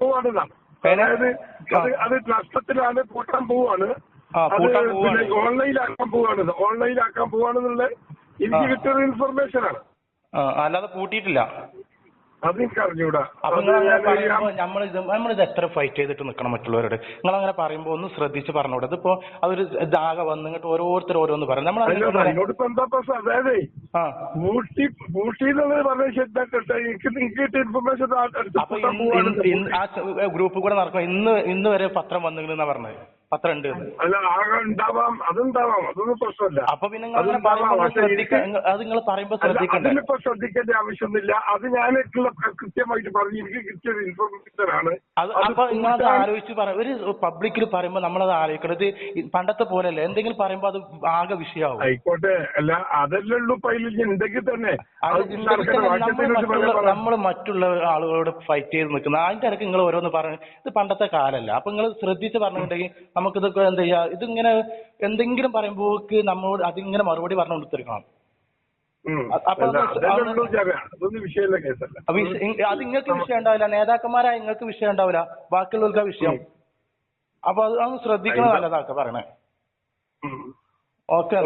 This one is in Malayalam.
പോവാണ്? അതായത് അത് അത് നഷ്ടത്തിലാണ് പൂട്ടാൻ പോവാണ്. അത്. പിന്നെ ഓൺലൈനാക്കാൻ പോവാണ്. ഓൺലൈനാക്കാൻ പോവാണെന്നുള്ള എനിക്ക് കിട്ടിയ കിട്ടിയ ഇൻഫർമേഷൻ ആണ് അല്ലാതെ പൂട്ടിയിട്ടില്ല. അത് അപ്പൊ നമ്മൾ എത്ര ഫൈറ്റ് ചെയ്തിട്ട് നിൽക്കണം മറ്റുള്ളവരോട്? നിങ്ങൾ അങ്ങനെ പറയുമ്പോ ഒന്ന് ശ്രദ്ധിച്ച് പറഞ്ഞോട് ഇതിപ്പോ അതൊരു ഇതാകെ വന്നിട്ട് ഓരോരുത്തർ ഓരോന്ന് പറയും. നമ്മൾ അതായത് ഊട്ടി ഊട്ടി എന്നുള്ളത് പറഞ്ഞ ശരിയാക്കട്ടെ എനിക്ക് ഇൻഫർമേഷൻ ആ ഗ്രൂപ്പ് കൂടെ നടക്കും ഇന്ന് ഇന്ന് വരെ പത്രം വന്നിരുന്നാ പറഞ്ഞത്? പത്രം ഉണ്ട്. അല്ല ആകെ ഉണ്ടാവാം അതുണ്ടാവാം. അതൊന്നും പ്രശ്നമില്ല. അപ്പൊ പിന്നെ നിങ്ങൾ പറയുമ്പോൾ അതുണ്ടാവാം. പറയുമ്പോ പക്ഷേ ശ്രദ്ധിക്ക അത് നിങ്ങൾ പറയുമ്പോൾ ശ്രദ്ധിക്കണ്ടേ? അതിലിപ്പോ ശ്രദ്ധിക്കേണ്ട ആവശ്യമൊന്നില്ല അത് ഞാനായിട്ടുള്ള കൃത്യമായിട്ട് പറഞ്ഞു. എനിക്ക് കിട്ടിയ ഇൻഫർമേഷൻ ആണ്. അത് അപ്പൊ നിങ്ങളത് ആലോചിച്ച് പറ ഒരു പബ്ലിക്കിൽ പറയുമ്പോൾ നമ്മളത് ആലോചിക്കണം. ഇത് പണ്ടത്തെ പോലെയല്ല. എന്തെങ്കിലും പറയുമ്പോൾ അത് ആകെ വിഷയമാവും ആയിക്കോട്ടെ. അല്ല അതല്ലേ ഉള്ളൂ അതിൽ ഉണ്ടെങ്കിൽ തന്നെ നമ്മൾ മറ്റുള്ള ആളുകളോട് ഫൈറ്റ് ചെയ്ത് നിൽക്കുന്ന അതിന്റെ ഇടയ്ക്ക് നിങ്ങൾ ഓരോന്ന് പറഞ്ഞു ഇത് പണ്ടത്തെ കാലല്ല. അപ്പൊ നിങ്ങൾ ശ്രദ്ധിച്ച് പറഞ്ഞിട്ടുണ്ടെങ്കിൽ നമുക്കിതൊക്കെ എന്ത് ചെയ്യാ? ഇതിങ്ങനെ എന്തെങ്കിലും പറയുമ്പോക്ക് നമ്മളോട് അതിങ്ങനെ മറുപടി പറഞ്ഞു കൊടുത്തിരിക്കണം. അത് ഇങ്ങക്ക് വിഷയം ഉണ്ടാവില്ല. നേതാക്കന്മാരായ ഇങ്ങക്ക് വിഷയം ഉണ്ടാവില്ല. ബാക്കിയുള്ളവർക്ക് ആ വിഷയം. അപ്പൊ അത് ശ്രദ്ധിക്കണം നല്ലതാക്ക പറയണേ. ഓക്കെ